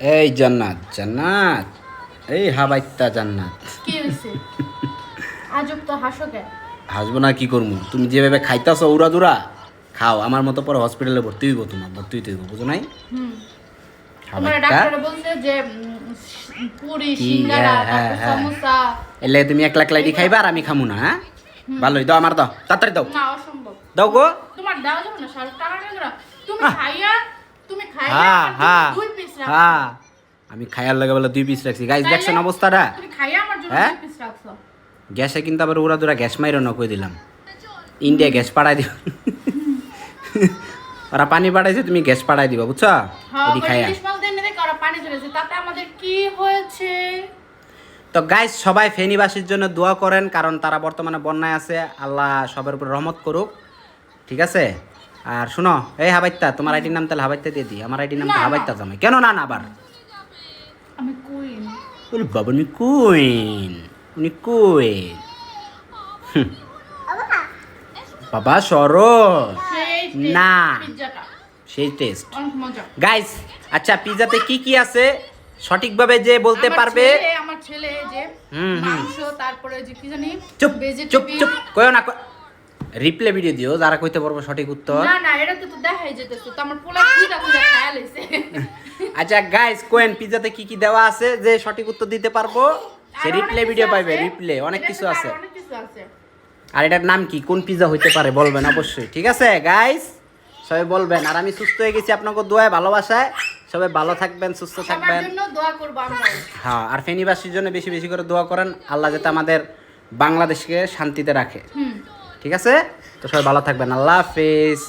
এই জান্নাত জান্নাত। এই হাবাইত্তা জান্নাত। কি হয়েছে আজব তো হাসো কেন? হাসবো না কি করব তুমি যেভাবে খাইতাছো উড়া দুরা খাও। আমার মতো পরে হসপিটালে ভর্তি হইব তোমার ভর্তি হইতে হইব বুঝো নাই? হুম। তোমার ডাক্তার বলছে যে পুরি সিঙ্গারা হ্যাঁ, হ্যাঁ, হ্যাঁ। এলে তুমি একলা একলাই খাইবা আর আমি খামু না হ্যাঁ? ভালোই দাও আমার দাও তাড়াতাড়ি দাও। না অসম্ভব। দাও গো। তোমার দেওয়া যাবে না শাহরুখ টাকা তুমি খাইয়া তুমি খাইয়া হ্যাঁ হ্যাঁ। হ্যাঁ আমি খাইয়ার লাগে বলে দুই পিস রাখছি। তাইলে? দেখছেন অবস্থাটা? তুমি খাইয়া আমার জন্য হ্যাঁ? দুই পিস রাখছো। গ্যাসে কিন্তু আবার ওরা দুরা গ্যাস মাইরো না কই দিলাম। ইন্ডিয়া গ্যাস পাঠাই দিব। ওরা পানি পাঠাইছে তুমি গ্যাস পাঠাই দিবা বুঝছ? হ্যাঁ এদি খাইয়া। তো গাইজ সবাই ফেনীবাসীর জন্য দোয়া করেন কারণ তারা বর্তমানে বন্যায় আছে। আল্লাহ সবার উপর রহমত করুক। ঠিক আছে? আর শুনো এই হাবাইত্তা তোমার আইডির নাম তাহলে হাবাইত্তা দিয়ে দিই। আমার আইডির নাম তো না, না। হাবাইত্তা জামাই। কেন না না আবার? আমি কুইন বলি বাবা উনি কুইন উনি কুইন বাবা সরস না। সেই টেস্ট গাইস আচ্ছা পিজাতে কি কি আছে? সঠিকভাবে যে বলতে পারবে? আমার ছেলে যে হুম, হুম। মাংস তারপরে যে কি জানি চুপ চুপ চুপ। কয়ো না রিপ্লে ভিডিও দিও যারা কইতে পারব সঠিক উত্তর। না না এটা তো তো দেখাই যেতেছে তো আমার পোলা কুইটা কুইটা খায়া লইছে। আচ্ছা গাইস কোয়েন পিজাতে কি কি দেওয়া আছে যে সঠিক উত্তর দিতে পারব? সে রিপ্লে ভিডিও পাইবে রিপ্লে অনেক কিছু আছে। অনেক কিছু আছে। আর এটার নাম কি? কোন পিজা হইতে পারে? বলবেন অবশ্যই ঠিক আছে গাইস সবাই বলবেন আর আমি সুস্থ হয়ে গেছি আপনাকে দোয়ায় ভালোবাসায়। সবাই ভালো থাকবেন সুস্থ থাকবেন। জন্য দোয়া করব আমরা হ্যাঁ আর ফেনীবাসীর জন্য বেশি বেশি করে দোয়া করেন আল্লাহ যাতে আমাদের বাংলাদেশকে শান্তিতে রাখে। ঠিক আছে? তো সবাই ভালো থাকবেন। আল্লাহ হাফিজ।